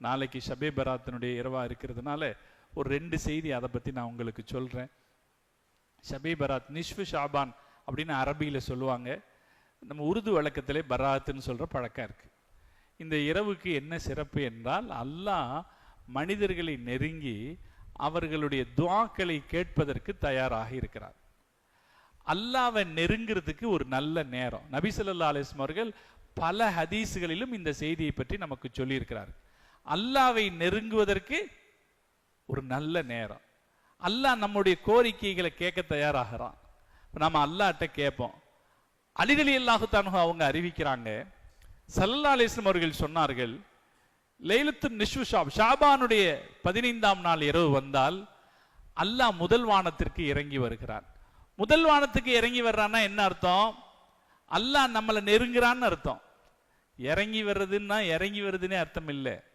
நாளைக்கு ஷபே பராத்தினுடைய இரவா இருக்கிறதுனால ஒரு ரெண்டு செய்தி அதை பத்தி நான் உங்களுக்கு சொல்றேன். ஷபே பராத் நிஷ்வு ஷாபான் அப்படின்னு அரபியில சொல்லுவாங்க. நம்ம உருது வழக்கத்திலே பராத்துன்னு சொல்ற பழக்கம் இருக்கு. இந்த இரவுக்கு என்ன சிறப்பு என்றால் அல்லாஹ் மனிதர்களை நெருங்கி அவர்களுடைய துவாக்களை கேட்பதற்கு தயாராக இருக்கிறார். அல்லாவை நெருங்கிறதுக்கு ஒரு நல்ல நேரம். நபிசல்லா அலிஸ்மர்கள் பல ஹதீஸுகளிலும் இந்த செய்தியை பற்றி நமக்கு சொல்லியிருக்கிறார்கள் அல்லாவை நெருங்குவதற்கு ஒரு நல்ல நேரம். அல்லாஹ் நம்முடைய கோரிக்கைகளை கேட்க தயாராகிறான். நம்ம அல்லாட்ட கேட்போம். அலிரலி அல்லாஹுத்தானு அவங்க அறிவிக்கிறாங்க. சல்லா அலிஸ்லம் அவர்கள் சொன்னார்கள் லைலத்து நிஷு ஷாப் ஷாபானுடைய பதினைந்தாம் நாள் இரவு வந்தால் அல்லாஹ் முதல் வானத்திற்கு இறங்கி வருகிறான். முதல் வானத்துக்கு இறங்கி வர்றான்னா என்ன அர்த்தம்? அல்லாஹ் நம்மளை நெருங்குறான்னு அர்த்தம். இறங்கி வர்றதுன்னா இறங்கி வருதுன்னே அர்த்தம் இல்லை.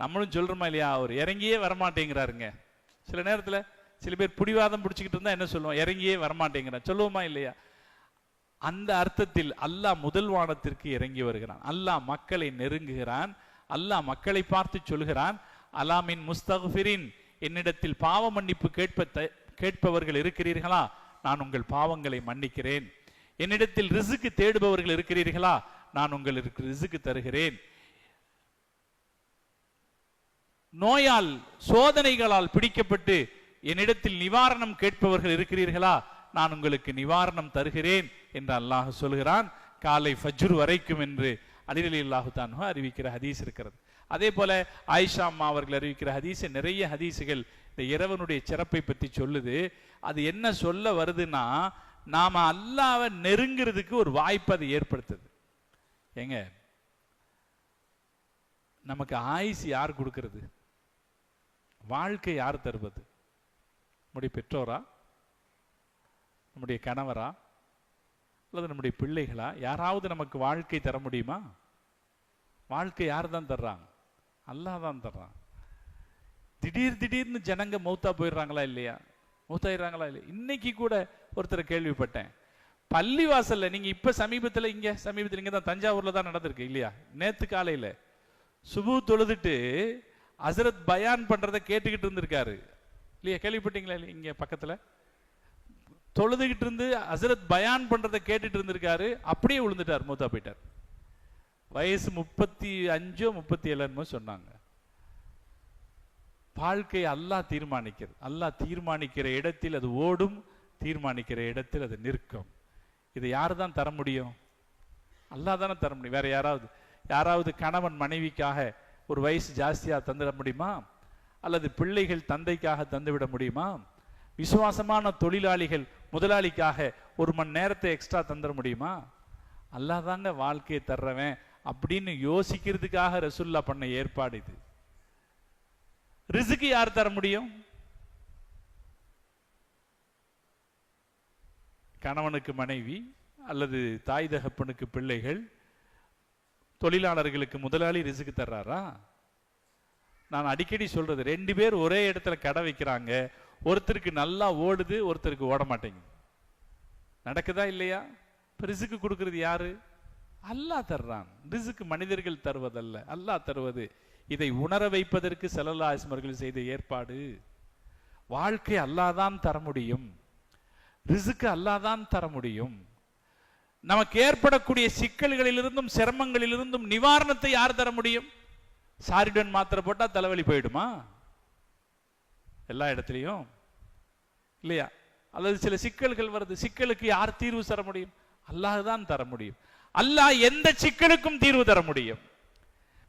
நம்மளும் சொல்கிறோமா இல்லையா? அவர் இறங்கியே வரமாட்டேங்கிறாருங்க. சில நேரத்தில் சில பேர் புடிவாதம் பிடிச்சிக்கிட்டு இருந்தால் என்ன சொல்லுவோம்? இறங்கியே வரமாட்டேங்கிறான் சொல்லுவோமா இல்லையா? அந்த அர்த்தத்தில் அல்லாஹ் முதல் வானத்திற்கு இறங்கி வருகிறான். அல்லாஹ் மக்களை நெருங்குகிறான். அல்லாஹ் மக்களை பார்த்து சொல்கிறான். அலாமின் முஸ்தகுஃபிரின் என்னிடத்தில் பாவ மன்னிப்பு கேட்ப த- கேட்பவர்கள் இருக்கிறீர்களா? நான் உங்கள் பாவங்களை மன்னிக்கிறேன். என்னிடத்தில் ரிசுக்கு தேடுபவர்கள் இருக்கிறீர்களா? நான் உங்களுக்கு ரிசுக்கு தருகிறேன். நோயால் சோதனைகளால் பிடிக்கப்பட்டு என்னிடத்தில் நிவாரணம் கேட்பவர்கள் இருக்கிறீர்களா? நான் உங்களுக்கு நிவாரணம் தருகிறேன் என்று அல்லாஹ் சொல்கிறான். காலை ஃபஜ்ரு வரைக்கும் என்று அலிரலி அல்லாஹு அறிவிக்கிற ஹதீஸ் இருக்கிறது. அதே போல ஆயிஷா அம்மா அவர்கள் அறிவிக்கிற ஹதீஸ் நிறைய ஹதீஸுகள் இந்த இறைவனுடைய சிறப்பை பற்றி சொல்லுது. அது என்ன சொல்ல வருதுன்னா நாம அல்லாவை நெருங்கிறதுக்கு ஒரு வாய்ப்பு அது ஏற்படுத்துது. ஏங்க நமக்கு ஆயுசு யார் கொடுக்கிறது? வாழ்க்கை யார் தருவது? நம்முடைய பெற்றோரா? நம்முடைய கணவரா? அல்லது நம்முடைய பிள்ளைகளா? யாராவது நமக்கு வாழ்க்கை தர முடியுமா? வாழ்க்கை யார் தான் தர்றாங்க? அல்லா தான் தர்றான். திடீர் திடீர்னு ஜனங்க மௌத்தா போயிடுறாங்களா இல்லையா? மௌத்தாயிடுறாங்களா இல்லையா? இன்னைக்கு கூட ஒருத்தரை கேள்விப்பட்டேன். பள்ளிவாசல்ல நீங்க இப்ப சமீபத்துல இங்க சமீபத்துல இங்கே தான் தஞ்சாவூர்ல தான் நடந்திருக்கு இல்லையா? நேத்து காலையில. சுபு தொழுதுட்டு அசரத் பயான் பண்ணுறதை கேட்டுக்கிட்டு இருந்திருக்காரு. இல்லையா கேள்விப்பட்டீங்களா? இல்லையா இங்க பக்கத்துல. தொழுதுகிட்டு இருந்து அசரத் பயான் பண்ணுறதை கேட்டுட்டு இருந்திருக்காரு. அப்படியே விழுந்துட்டார் மூத்தா போயிட்டார். வயசு முப்பத்தி அஞ்சோ முப்பத்தி ஏழுமோ சொன்னாங்க. வாழ்க்கை அல்லாஹ் தீர்மானிக்கிறது. அல்லாஹ் தீர்மானிக்கிற இடத்தில் அது ஓடும் தீர்மானிக்கிற இடத்தில் அது நிற்கும். இதை யார் தான் தர முடியும்? அல்லாஹ் தானே தர முடியும். வேற யாராவது யாராவது கணவன் மனைவிக்காக ஒரு வயசு ஜாஸ்தியா தந்துட முடியுமா? அல்லது பிள்ளைகள் தந்தைக்காக தந்துவிட முடியுமா? விசுவாசமான தொழிலாளிகள் முதலாளிக்காக ஒரு மணி நேரத்தை எக்ஸ்ட்ரா தந்துட முடியுமா? அல்லாஹ் தாங்க வாழ்க்கையை தர்றவன் அப்படின்னு யோசிக்கிறதுக்காக ரசுல்லா பண்ண ஏற்பாடு இது. ரிசுக்கு யார் தர முடியும்? கணவனுக்கு மனைவி அல்லது தாய் தகப்பனுக்கு பிள்ளைகள் தொழிலாளர்களுக்கு முதலாளி ரிசுக்கு தர்றாரா? நான் அடிக்கடி சொல்றது ரெண்டு பேர் ஒரே இடத்துல கடை வைக்கிறாங்க ஒருத்தருக்கு நல்லா ஓடுது ஒருத்தருக்கு ஓட மாட்டேங்குது. நடக்குதா இல்லையா? இப்ப ரிசுக்கு கொடுக்கறது யாரு? அல்லாஹ் தர்றான். ரிசுக்கு மனிதர்கள் தருவதல்ல அல்லாஹ் தருவது. இதை உணர வைப்பதற்கு செல்லல்லாஸ்மர்கள் செய்த ஏற்பாடு. வாழ்க்கை அல்லாதான் தர முடியும். ரிசுக்கு அல்லாதான் தர முடியும். நமக்கு ஏற்படக்கூடிய சிக்கல்களிலிருந்தும் சிரமங்களிலிருந்தும் நிவாரணத்தை யார் தர முடியும்? சாரிடன் மாத்திரை போட்டா தலைவலி போயிடுமா? எல்லா இடத்துலையும். இல்லையா? அல்லது சில சிக்கல்கள் வருது சிக்கலுக்கு யார் தீர்வு தர முடியும்? அல்லாஹ் தான் தர முடியும். அல்லாஹ் எந்த சிக்கலுக்கும் தீர்வு தர முடியும்.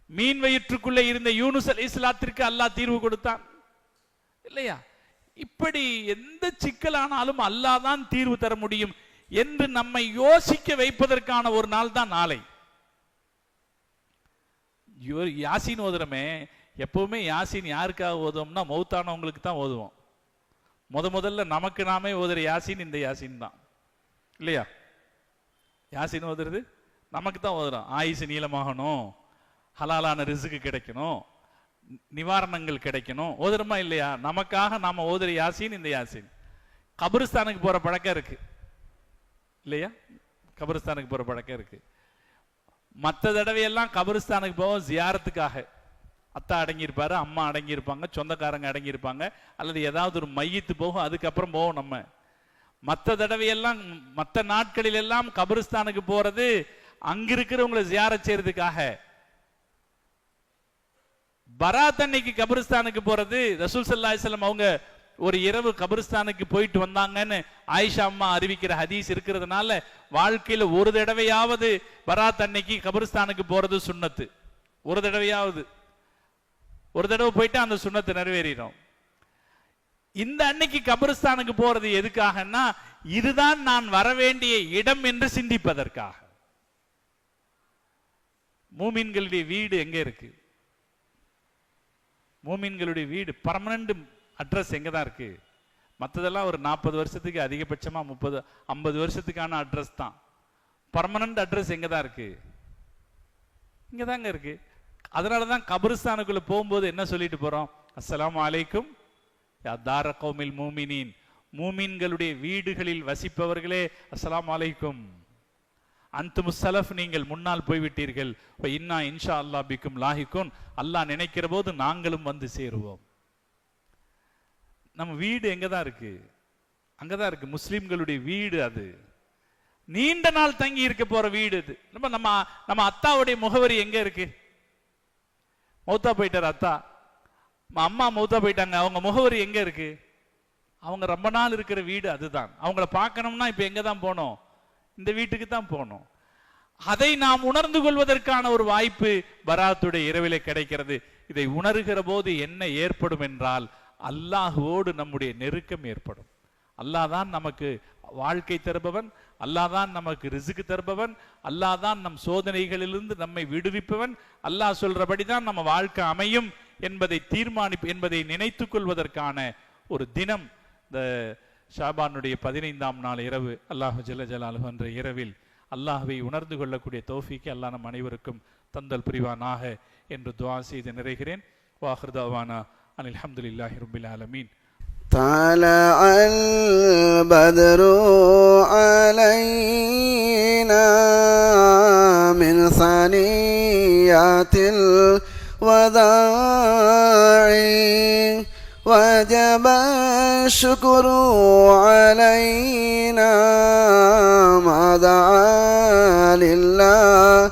மீன் வயிற்றுக்குள்ளே இருந்த யூனுஸ் அலி இஸ்லாத்திற்கு அல்லாஹ் தீர்வு கொடுத்தான். இல்லையா? இப்படி எந்த சிக்கலானாலும் அல்லாஹ் தான் தீர்வு தர முடியும். என்று நம்மை யோசிக்க வைப்பதற்கான ஒரு நாள். தான் நாளை யாசின் ஓதுறமே எப்பவுமே யாசின் யாருக்காக ஓதுவோம்னா மௌத்தானவங்களுக்கு தான் ஓதுவோம். முத முதல்ல நமக்கு நாமே ஓதுற யாசின் இந்த யாசின் தான். இல்லையா? யாசின் ஓதுறது? நமக்கு தான் ஓதுறோம். ஆயுசு நீளமாகணும் ஹலாலான ரிசுக்கு கிடைக்கணும் நிவாரணங்கள் கிடைக்கணும். ஓதுறமா இல்லையா? நமக்காக நாம ஓதுற யாசின் இந்த யாசின். கபிரிஸ்தானுக்கு போற பழக்கம் இருக்கு. இல்லையா? கபரிஸ்தானுக்கு போகிற பழக்கம் இருக்கு. மற்ற தடவையெல்லாம் கபரிஸ்தானுக்கு போவோம் ஜியாரத்துக்காக. அத்தா அடங்கியிருப்பாரு அம்மா அடங்கியிருப்பாங்க சொந்தக்காரங்க அடங்கியிருப்பாங்க அல்லது ஏதாவது ஒரு மையத்து போகும் அதுக்கப்புறம் போவோம் நம்ம. மற்ற தடவையெல்லாம் மற்ற நாட்களில் எல்லாம் கபிரிஸ்தானுக்கு போறது அங்க ஜியார செய்யறதுக்காக. பராத் அன்னைக்கு கபிரிஸ்தானுக்கு போறது ரசூல் ஸல்லல்லாஹு அவங்க ஒரு இரவு கபிரிஸ்தானுக்கு போயிட்டு வந்தாங்கன்னு ஆயிஷா அம்மா அறிவிக்கிற ஹதீஸ் இருக்கிறதுனால வாழ்க்கையில ஒரு தடவையாவது பராத் அன்னைக்கு கபிரிஸ்தானுக்கு போறது சுண்ணத்து. ஒரு தடவையாவது. ஒரு தடவை போயிட்டு அந்த சுண்ணத்தை நிறைவேறிடும். இந்த அன்னைக்கு கபிரிஸ்தானுக்கு போறது எதுக்காகன்னா இதுதான் நான் வர வேண்டிய இடம் என்று சிந்திப்பதற்காக. மூமின்களுடைய வீடு எங்க இருக்கு? மூமின்களுடைய வீடு பர்மனண்ட் அட்ரஸ் எங்கே தான் இருக்கு? மற்றதெல்லாம் ஒரு நாற்பது வருஷத்துக்கு அதிகபட்சமா முப்பது ஐம்பது வருஷத்துக்கான அட்ரஸ் தான். பர்மனண்ட் அட்ரஸ் எங்கே தான் இருக்கு? இங்கே தாங்க இருக்கு. அதனால தான் கபிரிஸ்தானுக்குள்ளே போகும்போது என்ன சொல்லிட்டு போகிறோம் அஸ்லாம் அலைக்கும். யா தார கௌமில் மூமினின். மூமின்களுடைய வீடுகளில் வசிப்பவர்களே அஸ்லாம் அலைக்கும். அன்துமு முசலஃப் நீங்கள் முன்னால் போய்விட்டீர்கள். இப்ப இன்னா இன்ஷா அல்லாஹ் பிக்கும் லாஹிக்கும் அல்லாஹ் நினைக்கிற போது நாங்களும் வந்து சேருவோம். நம்ம வீடு எங்கே தான் இருக்கு? அங்கதான் இருக்கு. முஸ்லீம்களுடைய வீடு அது. நீண்ட நாள் தங்கி இருக்க போற வீடு இது. நம்ம நம்ம நம்ம அத்தாவுடைய முகவரி எங்க இருக்கு? மௌத்தா போயிட்டார் அத்தா. அம்மா மௌத்தா போயிட்டாங்க. அவங்க முகவரி எங்க இருக்கு? அவங்க ரொம்ப நாள் இருக்கிற வீடு அதுதான். அவங்கள பார்க்கணும்னா இப்போ எங்க தான் போனோம்? இந்த வீட்டுக்கு தான் போகணும் அதை நாம் உணர்ந்து கொள்வதற்கான ஒரு வாய்ப்பு பராத்துடைய இரவிலே கிடைக்கிறது. இதை உணர்கிற போது என்ன ஏற்படும் என்றால் அல்லாஹுவோடு நம்முடைய நெருக்கம் ஏற்படும். அல்லாஹ் தான் நமக்கு வாழ்க்கை தருபவன் அல்லாஹ் தான் நமக்கு ரிசுக்கு தருபவன் அல்லாஹ் தான் நம் சோதனைகளிலிருந்து நம்மை விடுவிப்பவன். அல்லாஹ் சொல்றபடி தான் நம்ம வாழ்க்கை அமையும் என்பதை தீர்மானி என்பதை நினைத்து கொள்வதற்கான ஒரு தினம் இந்த ஷாபானுடைய பதினைந்தாம் நாள் இரவு அல்லாஹு ஜல்ல என்ற இரவில் அல்லாஹுவை உணர்ந்து கொள்ளக்கூடிய தோஃபிக்கு அல்லாஹ் நம் அனைவருக்கும் தந்தல் புரிவானாக என்று துவா செய்து நிறைகிறேன். வாஹிருதாவானா الحمد لله رب العالمين. طلع البدر علينا من ثنيات الوداع وجب الشكر علينا ما دعا لله